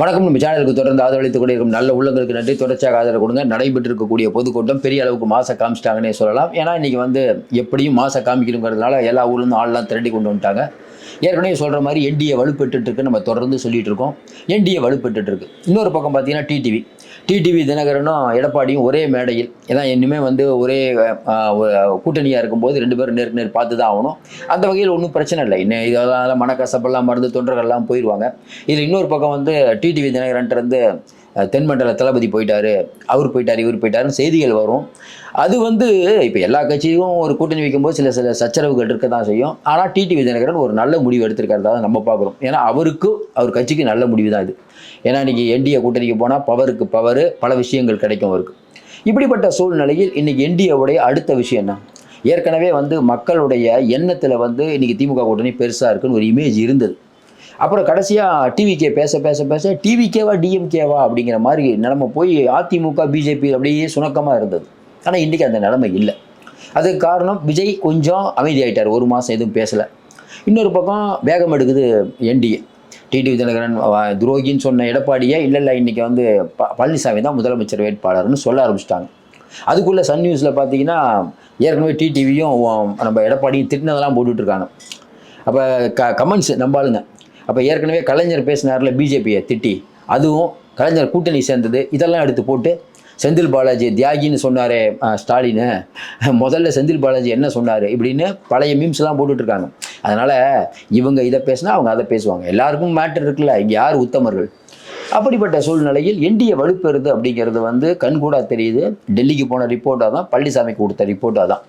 வணக்கம். நம்ம சேனலுக்கு தொடர்ந்து ஆதரவளித்துக் கொண்டிருக்கும் நல்ல உள்ளங்களுக்கு நன்றி. தொடர்ச்சியாக ஆதரவு கொடுங்க. நடைபெற்று இருக்கக்கூடிய பொதுக்கூட்டம் பெரிய அளவுக்கு மாச காமிச்சிட்டாங்கன்னே சொல்லலாம். ஏன்னா இன்னைக்கு வந்து எப்படியும் மாச காமிக்கணுங்கிறதுனால எல்லா ஊர்லேருந்து ஆள்லாம் திரட்டி கொண்டு வந்துட்டாங்க. ஏற்கனவே சொல்கிற மாதிரி என்டிஏ வலுப்பெற்றுட்டு இருக்கு நம்ம தொடர்ந்து சொல்லிட்டு இருக்கோம். என்டிஏ வலுப்பெற்றுட்டு இருக்கு. இன்னொரு பக்கம் பார்த்தீங்கன்னா டிடிவி டிடிவி தினகரனும் எடப்பாடியும் ஒரே மேடையில். ஏன்னா இன்னுமே வந்து ஒரே கூட்டணியாக இருக்கும்போது ரெண்டு பேரும் நேருக்கு நேர் பார்த்து தான் ஆகணும். அந்த வகையில் ஒன்றும் பிரச்சனை இல்லை. இன்னும் இதெல்லாம் மனக்கசப்பெல்லாம் மறந்து தொண்டர்கள்லாம் போயிடுவாங்க இதில் இன்னொரு பக்கம் வந்து டிடிவி தினகரன்ட்டு தென்மண்டல தளபதி போயிட்டாரு அவர் போயிட்டார் இவர் போயிட்டாருன்னு செய்திகள் வரும். அது வந்து இப்போ எல்லா கட்சியும் ஒரு கூட்டணி வைக்கும்போது சில சில சச்சரவுகள் இருக்க தான் செய்யும் ஆனால் டிடிவி தினகரன் ஒரு நல்ல முடிவு எடுத்திருக்கிறதா நம்ம பார்க்குறோம். ஏன்னா அவருக்கு அவர் கட்சிக்கு நல்ல முடிவு தான் இது. ஏன்னா இன்றைக்கி என்டிஏ கூட்டணிக்கு போனால் பவருக்கு பவர் பல விஷயங்கள் கிடைக்கும் அவருக்கு. இப்படிப்பட்ட சூழ்நிலையில் இன்றைக்கி என்டிஏவுடைய அடுத்த விஷயம் என்ன? ஏற்கனவே வந்து மக்களுடைய எண்ணத்தில் வந்து இன்றைக்கி திமுக கூட்டணி பெருசாக இருக்குன்னு ஒரு இமேஜ் இருந்தது. அப்புறம் கடைசியாக டிவிகே பேச பேச பேச டிவிகேவா டிஎம்கேவா அப்படிங்கிற மாதிரி நிலமை போய் அதிமுக பிஜேபி அப்படியே சுணக்கமாக இருந்தது. ஆனால் இன்றைக்கி அந்த நிலைமை இல்லை. அதுக்கு காரணம் விஜய் கொஞ்சம் அமைதியாயிட்டார். ஒரு மாதம் எதுவும் பேசலை. இன்னொரு பக்கம் வேகம் எடுக்குது என்டிஏ டிடிவி தினகரன் துரோகின்னு சொன்ன எடப்பாடியே இல்லை இல்லை இன்றைக்கி வந்து ப பழனிசாமி தான் முதலமைச்சர் வேட்பாளர்னு சொல்ல ஆரம்பிச்சிட்டாங்க. அதுக்குள்ளே சன் நியூஸில் பார்த்தீங்கன்னா ஏற்கனவே டிடிவியும் நம்ம எடப்பாடியும் திட்டினதெல்லாம் போட்டுட்ருக்காங்க அப்போ க கமெண்ட்ஸ் நம்பாளுங்க அப்போ ஏற்கனவே கலைஞர் பேசினார்ல பிஜேபியை திட்டி அதுவும் கலைஞர் கூட்டணி சேர்ந்தது இதெல்லாம் எடுத்து போட்டு செந்தில் பாலாஜி தியாகின்னு சொன்னாரே ஸ்டாலின். முதல்ல செந்தில் பாலாஜி என்ன சொன்னார் இப்படின்னு பழைய மீம்ஸ்லாம் போட்டுட்ருக்காங்க. அதனால் இவங்க இதை பேசினா அவங்க அதை பேசுவாங்க. எல்லாருக்கும் மேட்டர் இருக்குல்ல இங்கே யார் உத்தமர்கள்? அப்படிப்பட்ட சூழ்நிலையில் என்டிஏ வலுப்பெறுது அப்படிங்கிறது வந்து கண்கூடாக தெரியுது. டெல்லிக்கு போன ரிப்போர்ட்டாக தான் பழனிசாமி கொடுத்த ரிப்போர்ட்டாக தான்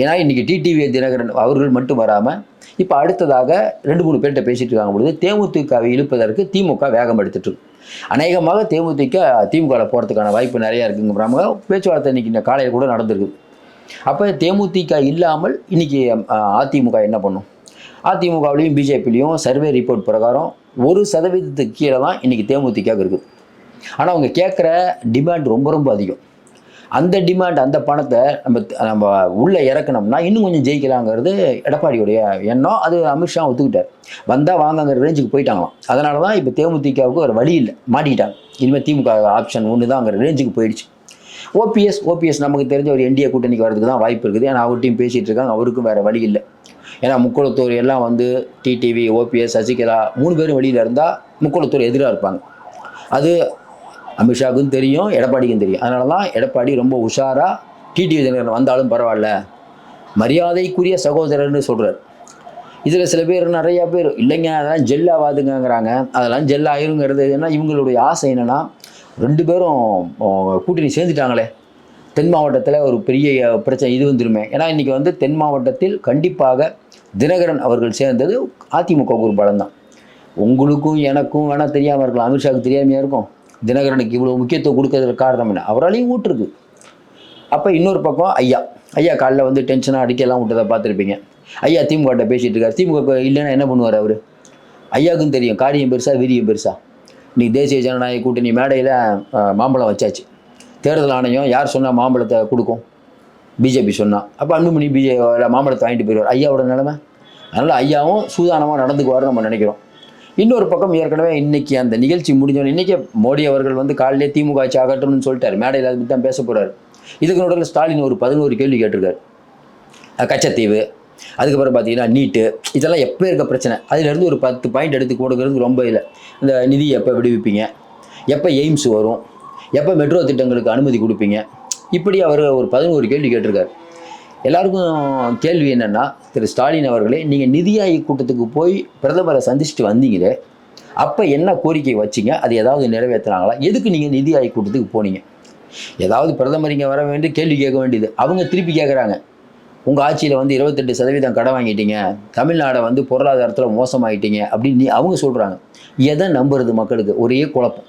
ஏன்னா இன்றைக்கி டிடிவி தினகரன் அவர்கள் மட்டும் வராமல் இப்போ அடுத்ததாக ரெண்டு மூணு பேர்கிட்ட பேசிட்டு இருக்காங்க பொழுது தேமுதிகவை இழுப்பதற்கு திமுக வேகம் எடுத்துட்டு அநேகமாக தேமுதிக திமுகவில் போகிறதுக்கான வாய்ப்பு நிறையா இருக்குங்கிறாங்க பேச்சுவார்த்தை இன்னைக்கு இந்த காலையில் கூட நடந்திருக்குது அப்போ தேமுதிக இல்லாமல் இன்னைக்கு அதிமுக என்ன பண்ணும்? அதிமுகவிலையும் பிஜேபிலையும் சர்வே ரிப்போர்ட் பிரகாரம் ஒரு சதவீதத்துக்கு கீழே தான் இன்றைக்கி தேமுதிக இருக்குது ஆனால் அவங்க கேட்குற டிமாண்ட் ரொம்ப ரொம்ப அதிகம். அந்த டிமாண்ட் அந்த பணத்தை நம்ம நம்ம உள்ளே இறக்கணும்னா இன்னும் கொஞ்சம் ஜெயிக்கலாங்கிறது எடப்பாடியுடைய எண்ணம். அது அமித்ஷா ஒத்துக்கிட்டார். வந்தால் வாங்கங்கிற ரேஞ்சுக்கு போயிட்டாங்களாம். அதனால தான் இப்போ தேமுதிகவுக்கு ஒரு வழி இல்லை. மாட்டிக்கிட்டாங்க இனிமேல் திமுக ஆப்ஷன் ஒன்று தான் அங்கே ரேஞ்சுக்கு போயிடுச்சு ஓபிஎஸ் ஓபிஎஸ் நமக்கு தெரிஞ்ச ஒரு என்டிஏ கூட்டணிக்கு வரதுக்கு தான் வாய்ப்பு இருக்குது. ஏன்னா அவர்கிட்டையும் பேசிகிட்டு இருக்காங்க. அவருக்கும் வேறு வழி இல்லை. ஏன்னா முக்குளத்தூர் எல்லாம் வந்து டிடிவி ஓபிஎஸ் சசிகலா மூணு பேரும் வெளியில் இருந்தால் முக்குளத்தூர் எதிராக இருப்பாங்க. அது அமித்ஷாவுக்கும் தெரியும் எடப்பாடிக்கும் தெரியும். அதனால தான் எடப்பாடி ரொம்ப உஷாராக டிடிவி தினகரன் வந்தாலும் பரவாயில்ல. மரியாதைக்குரிய சகோதரர்னு சொல்கிறார் இதில் சில பேர் நிறையா பேர் இல்லைங்க அதெல்லாம் ஜெல் ஆகாதுங்கங்கிறாங்க. அதெல்லாம் ஜெல் ஆயிருங்கிறது ஏன்னா இவங்களுடைய ஆசை என்னென்னா ரெண்டு பேரும் கூட்டணி சேர்ந்துட்டாங்களே. தென் மாவட்டத்தில் ஒரு பெரிய பிரச்சனை இது வந்துருமே. ஏன்னா இன்றைக்கி வந்து தென் மாவட்டத்தில் கண்டிப்பாக தினகரன் அவர்கள் சேர்ந்தது அதிமுக ஒரு பலம் தான். உங்களுக்கும் எனக்கும் வேணால் தெரியாமல் இருக்கலாம். அமித்ஷாவுக்கு தெரியாமையாக இருக்கும்? தினகரனுக்கு இவ்வளோ முக்கியத்துவம் கொடுக்கறதுக்கு காரணம் என்ன? அவராலையும் ஊற்றுருக்கு அப்போ இன்னொரு பக்கம் ஐயா. ஐயா காலைல வந்து டென்ஷனாக அடிக்கலாம் விட்டதை பார்த்துருப்பீங்க. ஐயா திமுகட்ட பேசிகிட்டு இருக்காரு. திமுக இல்லைன்னா என்ன பண்ணுவார் அவர்? ஐயாவுக்கும் தெரியும். காரியம் பெருசாக வீரியம் பெருசாக இன்றைக்கி தேசிய ஜனநாயக கூட்டணி மேடையில் மாம்பழம் வச்சாச்சு. தேர்தல் ஆணையம் யார் சொன்னால் மாம்பழத்தை கொடுக்கும்? பிஜேபி சொன்னால் அப்போ அன்புமணி பிஜே மாம்பழத்தை வாங்கிட்டு போயிடுவார். ஐயாவோட நிலைமை? அதனால் ஐயாவும் சூதானமாக நடந்துக்குவார்னு நம்ம நினைக்கிறோம். இன்னொரு பக்கம் ஏற்கனவே இன்னைக்கு அந்த நிகழ்ச்சி முடிஞ்சோன்னு இன்றைக்கி மோடி அவர்கள் வந்து காலையிலே திமுக ஆட்சி ஆகட்டும்னு சொல்லிட்டார். மேடையில் அதை தான் பேச போகிறாரு இதுக்கு நடுவில் ஸ்டாலின் ஒரு பதினோரு கேள்வி கேட்டிருக்காரு. கச்சத்தீவு அதுக்கப்புறம் பார்த்தீங்கன்னா நீட்டு இதெல்லாம் எப்போ இருக்க பிரச்சனை? அதிலேருந்து ஒரு பத்து பாயிண்ட் எடுத்து கொடுக்கறது ரொம்ப இல்லை. இந்த நிதி எப்போ விடுவிப்பீங்க? எப்போ எய்ம்ஸ் வரும்? எப்போ மெட்ரோ திட்டங்களுக்கு அனுமதி கொடுப்பீங்க? இப்படி அவர் ஒரு பதினோரு கேள்வி கேட்டிருக்காரு. எல்லாருக்கும் கேள்வி என்னென்னா திரு ஸ்டாலின் அவர்களே நீங்கள் நிதி ஆயோக் கூட்டத்துக்கு போய் பிரதமரை சந்திச்சுட்டு வந்தீங்களே அப்போ என்ன கோரிக்கை வச்சீங்க? அது ஏதாவது நிறைவேற்றுறாங்களா எதுக்கு நீங்கள் நிதி ஆயோக் கூட்டத்துக்கு போனீங்க? ஏதாவது பிரதமர் இங்கே வர வேண்டிய கேள்வி கேட்க வேண்டியது. அவங்க திருப்பி கேட்குறாங்க உங்கள் ஆட்சியில் வந்து இருபத்தெட்டு சதவீதம் கடன் வாங்கிட்டீங்க. தமிழ்நாடை வந்து பொருளாதாரத்தில் மோசமாயிட்டீங்க அப்படின்னு நீ அவங்க சொல்கிறாங்க எதை நம்புறது மக்களுக்கு? ஒரே குழப்பம்.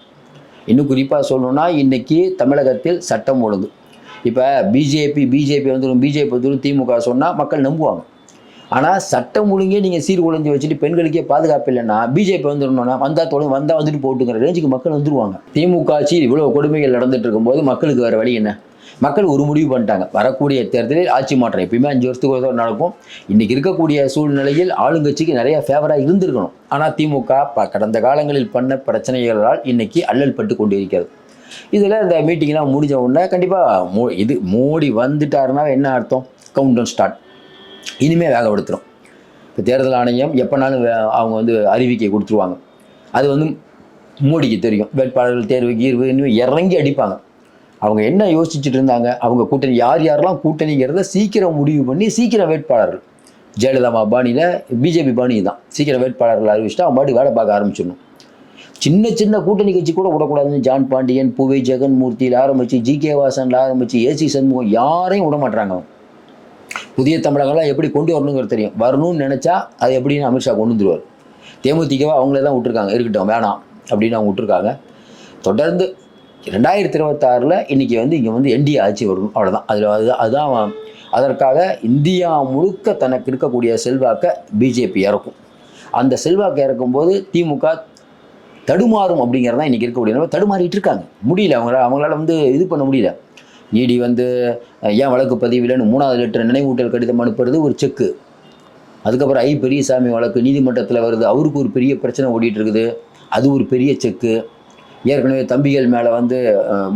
இன்னும் குறிப்பாக சொல்லணும்னா இன்றைக்கி தமிழகத்தில் சட்டம் ஒழுங்கு. இப்போ பிஜேபி பிஜேபி வந்துடும் பிஜேபி வந்துடும் திமுக சொன்னால் மக்கள் நம்புவாங்க. ஆனால் சட்டம் ஒழுங்கே நீங்கள் சீர்குலைஞ்சு வச்சுட்டு பெண்களுக்கே பாதுகாப்பு இல்லைன்னா பிஜேபி வந்துடணும்னா வந்தால் தொழில் வந்தால் வந்துட்டு போட்டுங்கிற ரேஞ்சுக்கு மக்கள் வந்துருவாங்க. திமுக ஆட்சி இவ்வளோ கொடுமைகள் நடந்துட்டு இருக்கும்போது மக்களுக்கு வேறு வழி என்ன? மக்கள் ஒரு முடிவு பண்ணிட்டாங்க. வரக்கூடிய தேர்தலில் ஆட்சி மாற்றம் எப்பயுமே அஞ்சு வருஷத்துக்கு ஒரு நடக்கும். இன்றைக்கி இருக்கக்கூடிய சூழ்நிலையில் ஆளுங்கட்சிக்கு நிறைய ஃபேவராக இருந்திருக்கணும். ஆனால் திமுக ப கடந்த காலங்களில் பண்ண பிரச்சனைகளால் இன்றைக்கி அல்லல் பட்டு கொண்டு இருக்கிறது இதில் இந்த மீட்டிங்லாம் முடிஞ்ச உடனே கண்டிப்பாக மோ இது மோடி வந்துட்டாருன்னா என்ன அர்த்தம்? கவுண்டவுன் ஸ்டார்ட் இனிமேல் வேகப்படுத்துகிறோம் இப்போ தேர்தல் ஆணையம் எப்போனாலும் வே- அவங்க வந்து அறிவிக்கை கொடுத்துருவாங்க. அது வந்து மோடிக்கு தெரியும். வேட்பாளர்கள் தேர்வு கீர்வு இன்னும் இறங்கி அடிப்பாங்க. அவங்க என்ன யோசிச்சுட்டு இருந்தாங்க? அவங்க கூட்டணி யார் யாரெல்லாம் கூட்டணிங்கிறத சீக்கிரம் முடிவு பண்ணி சீக்கிரம் வேட்பாளர்கள். ஜெயலலிதா பாணியில் பிஜேபி பாணி தான். சீக்கிரம் வேட்பாளர்கள் அறிவிச்சுட்டு அவங்க பாட்டு வேலை பார்க்க ஆரம்பிச்சிடணும். சின்ன சின்ன கூட்டணி கட்சி கூட விடக்கூடாதுன்னு ஜான் பாண்டியன் புவை ஜெகன்மூர்த்தியில் ஆரம்பிச்சு ஜி கே வாசனில் ஆரம்பிச்சு ஏசி சண்முகம் யாரையும் விட மாட்றாங்க. புதிய தமிழகம்லாம் எப்படி கொண்டு வரணுங்கிறது தெரியும். வரணும்னு நினச்சா அது எப்படின்னு அமித்ஷா கொண்டு வந்துருவார். தேமுதிகவை அவங்களே தான் விட்டுருக்காங்க. இருக்கட்டும் வேணாம் அப்படின்னு அவங்க விட்டுருக்காங்க. தொடர்ந்து ரெண்டாயிரத்தி இருபத்தாறில் இன்றைக்கி வந்து இங்கே வந்து என்டிஏ ஆட்சி வரணும். அவ்வளோதான் அதில் அது அதுதான் அதற்காக இந்தியா முழுக்க தனக்கு இருக்கக்கூடிய செல்வாக்கை பிஜேபி இறக்கும். அந்த செல்வாக்கு இறக்கும்போது திமுக தடுமாறும் அப்படிங்கிறது தான் இன்றைக்கி இருக்கக்கூடிய நிலைமை. தடுமாறிட்டு இருக்காங்க. முடியல. அவங்களால் அவங்களால வந்து இது பண்ண முடியல. இடி வந்து ஏன் வழக்கு பதிவில்லைன்னு மூணாவது லெட்டர் நினைவூட்டல் கடிதம் அனுப்புறது ஒரு செக்கு அதுக்கப்புறம் ஐ பெரியசாமி வழக்கு நீதிமன்றத்தில் வருது. அவருக்கு ஒரு பெரிய பிரச்சனை ஓடிட்டு இருக்குது. அது ஒரு பெரிய செக்கு ஏற்கனவே தம்பிகள் மேலே வந்து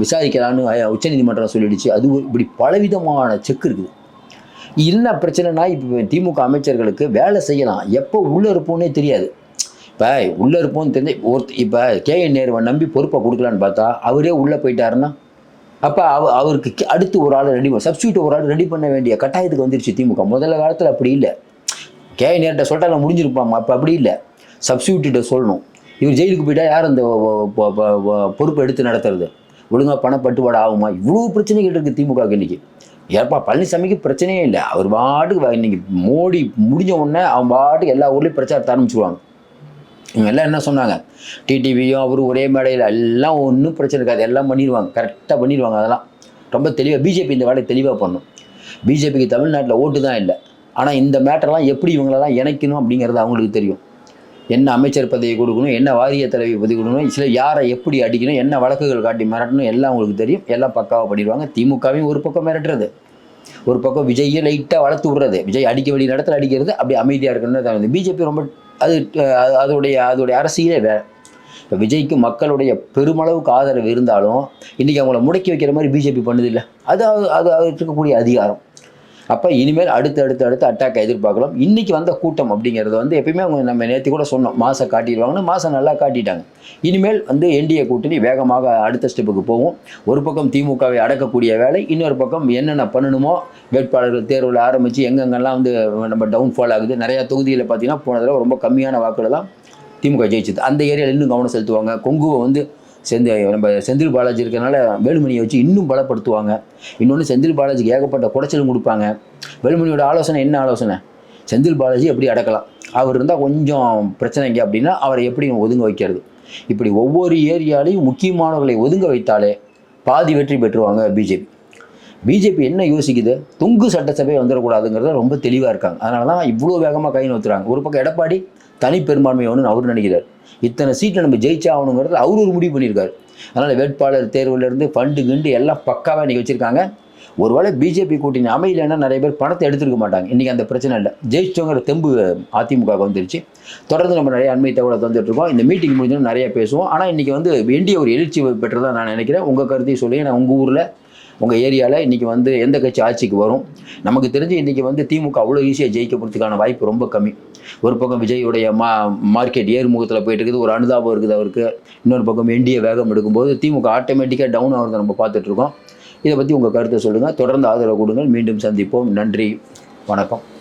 விசாரிக்கலான்னு உச்சநீதிமன்றம் சொல்லிடுச்சு. அது இப்படி பலவிதமான செக் இருக்குது. என்ன பிரச்சனைனா இப்போ திமுக அமைச்சர்களுக்கு வேலை செய்யலாம். எப்போ உள்ளே இருப்போன்னே தெரியாது. இப்போ உள்ளே இருப்போம்னு தெரிஞ்சு ஒருத்த இப்போ கேஎன் நேருவை நம்பி பொறுப்பை கொடுக்கலான்னு பார்த்தா அவரே உள்ளே போயிட்டாருன்னா அப்போ அவ அவருக்கு அடுத்து ஒரு ஆள் ரெடி சப்ஸ்டியூட் ஒரு ஆள் ரெடி பண்ண வேண்டிய கட்டாயத்துக்கு வந்துருச்சு திமுக. முதல்ல காலத்தில் அப்படி இல்லை. கே நேர்கிட்ட சொல்லிட்டா முடிஞ்சிருப்பாங்க. அப்போ அப்படி இல்லை. சப்ஸ்டியூட்டிட்ட சொல்லணும். இவர் ஜெயிலுக்கு போயிட்டால் யார் அந்த பொறுப்பை எடுத்து நடத்துறது? ஒழுங்காக பணப்பட்டுவாடா ஆகுமா? இவ்வளோ பிரச்சனைகள் இருக்குது திமுகவுக்கு இன்னைக்கு. ஏப்பா பழனிசாமிக்கு பிரச்சனையே இல்லை. அவர் பாட்டுக்கு இன்னைக்கு மோடி முடிஞ்ச உடனே அவன் பாட்டுக்கு எல்லா ஊர்லேயும் பிரச்சாரத்தை ஆரம்பிச்சுருவாங்க. இவங்க எல்லாம் என்ன சொன்னாங்க? டிடிவியும் அவரும் ஒரே மேடையில் எல்லாம் ஒன்றும் பிரச்சனை இருக்காது. எல்லாம் பண்ணிடுவாங்க. கரெக்டாக பண்ணிடுவாங்க அதெல்லாம். ரொம்ப தெளிவாக பிஜேபி இந்த வேலையை தெளிவாக பண்ணும் பிஜேபிக்கு தமிழ்நாட்டில் ஓட்டு தான் இல்லை. ஆனால் இந்த மேட்டர்லாம் எப்படி இவங்களெல்லாம் இணைக்கணும் அப்படிங்கிறது அவங்களுக்கு தெரியும். என்ன அமைச்சர் பதவி கொடுக்கணும் என்ன வாரிய தலைவி பதவி கொடுக்கணும் சில யாரை எப்படி அடிக்கணும் என்ன வழக்குகள் காட்டி மிரட்டணும் எல்லாம் அவங்களுக்கு தெரியும். எல்லாம் பக்காவாக பண்ணிடுவாங்க. திமுகவையும் ஒரு பக்கம் மிரட்டுறது. ஒரு பக்கம் விஜயை லைட்டாக வளர்த்து விடுறது. விஜய் அடிக்க வேண்டிய இடத்துல அடிக்கிறது. அப்படி அமைதியாக இருக்குன்னு பிஜேபி ரொம்ப அது அதோடைய அதோடைய அரசியலே வேறு. இப்போ விஜய்க்கு மக்களுடைய பெருமளவுக்கு ஆதரவு இருந்தாலும் இன்றைக்கி அவங்கள முடக்கி வைக்கிற மாதிரி பிஜேபி பண்ணுதில்ல அது அது அது இருக்கக்கூடிய அதிகாரம். அப்போ இனிமேல் அடுத்து அடுத்து அடுத்து அட்டாக் எதிர்பார்க்கலாம். இன்றைக்கி வந்த கூட்டம் அப்படிங்கிறது வந்து எப்பயுமே அவங்க நம்ம நேற்று கூட சொன்னோம். மாதம் காட்டிடுவாங்கன்னு மாதம் நல்லா காட்டிட்டாங்க. இனிமேல் வந்து என்டிஏ கூட்டணி வேகமாக அடுத்த ஸ்டெப்புக்கு போகும். ஒரு பக்கம் திமுகவை அடக்கக்கூடிய வேலை இன்னொரு பக்கம் என்னென்ன பண்ணணுமோ வேட்பாளர்கள் தேர்வில் ஆரம்பித்து எங்கெங்கெல்லாம் வந்து நம்ம டவுன்ஃபால் ஆகுது நிறையா தொகுதியில் பார்த்தீங்கன்னா போன தடவை ரொம்ப கம்மியான வாக்குகள் தான் திமுக ஜெயிச்சது. அந்த ஏரியாவில் இன்னும் கவனம் செலுத்துவாங்க. கொங்குவை வந்து செந்த நம்ம செந்தில் பாலாஜி இருக்கிறனால வேலுமணியை வச்சு இன்னும் பலப்படுத்துவாங்க. இன்னொன்று செந்தில் பாலாஜிக்கு ஏகப்பட்ட குடைச்சலும் கொடுப்பாங்க. வேலுமணியோட ஆலோசனை என்ன ஆலோசனை? செந்தில் பாலாஜி எப்படி அடக்கலாம்? அவர் இருந்தால் கொஞ்சம் பிரச்சனைங்க அப்படின்னா அவரை எப்படி ஒதுங்க வைக்கிறது? இப்படி ஒவ்வொரு ஏரியாலையும் முக்கியமானவர்களை ஒதுங்க வைத்தாலே பாதி வெற்றி பெற்றுவாங்க பிஜேபி. பிஜேபி என்ன யோசிக்குது? தொங்கு சட்டசபை வந்துடக்கூடாதுங்கிறத ரொம்ப தெளிவாக இருக்காங்க. அதனால தான் இவ்வளோ வேகமாக கை நோத்துறாங்க. ஒரு பக்கம் எடப்பாடி தனி பெரும்பான்மை வேணும்னு அவர் நினைக்கிறார். இத்தனை சீட்டில் நம்ம ஜெயிச்சா ஆகணுங்கிறது அவர் ஒரு முடிவு பண்ணியிருக்காரு. அதனால் வேட்பாளர் தேர்வுலேருந்து ஃபண்டு கிண்டு எல்லாம் பக்காவாக இன்றைக்கி வச்சுருக்காங்க. ஒருவேளை பிஜேபி கூட்டணி அமையலைன்னா நிறைய பேர் பணத்தை எடுத்துருக்க மாட்டாங்க. இன்றைக்கி அந்த பிரச்சனை இல்லை. ஜெயிச்சவங்கிற தெம்பு அதிமுக வந்துருச்சு. தொடர்ந்து நம்ம நிறைய அண்மை தகவலை தந்துட்டுருக்கோம் இந்த மீட்டிங் முடிஞ்சோம் நிறைய பேசுவோம். ஆனால் இன்றைக்கி வந்து வேண்டிய ஒரு எழுச்சி பெற்றதாக நான் நினைக்கிறேன். உங்கள் கருத்தையும் சொல்லி நான் உங்கள் ஊரில் உங்கள் ஏரியாவில் இன்றைக்கி வந்து எந்த கட்சி ஆட்சிக்கு வரும்? நமக்கு தெரிஞ்சு இன்றைக்கி வந்து திமுக அவ்வளோ ஈஸியாக ஜெயிக்க போகிறதுக்கான வாய்ப்பு ரொம்ப கம்மி. ஒரு பக்கம் விஜயுடைய மா மார்க்கெட் ஏறுமுகத்தில் போயிட்டு இருக்குது ஒரு அனுதாபம் இருக்குது அவருக்கு. இன்னொரு பக்கம் என்டிஏ வேகம் எடுக்கும்போது திமுக ஆட்டோமேட்டிக்காக டவுன் ஆகிறத நம்ம பார்த்துட்ருக்கோம் இதை பற்றி உங்கள் கருத்தை சொல்லுங்கள் தொடர்ந்து ஆதரவு கொடுங்கள். மீண்டும் சந்திப்போம். நன்றி. வணக்கம்.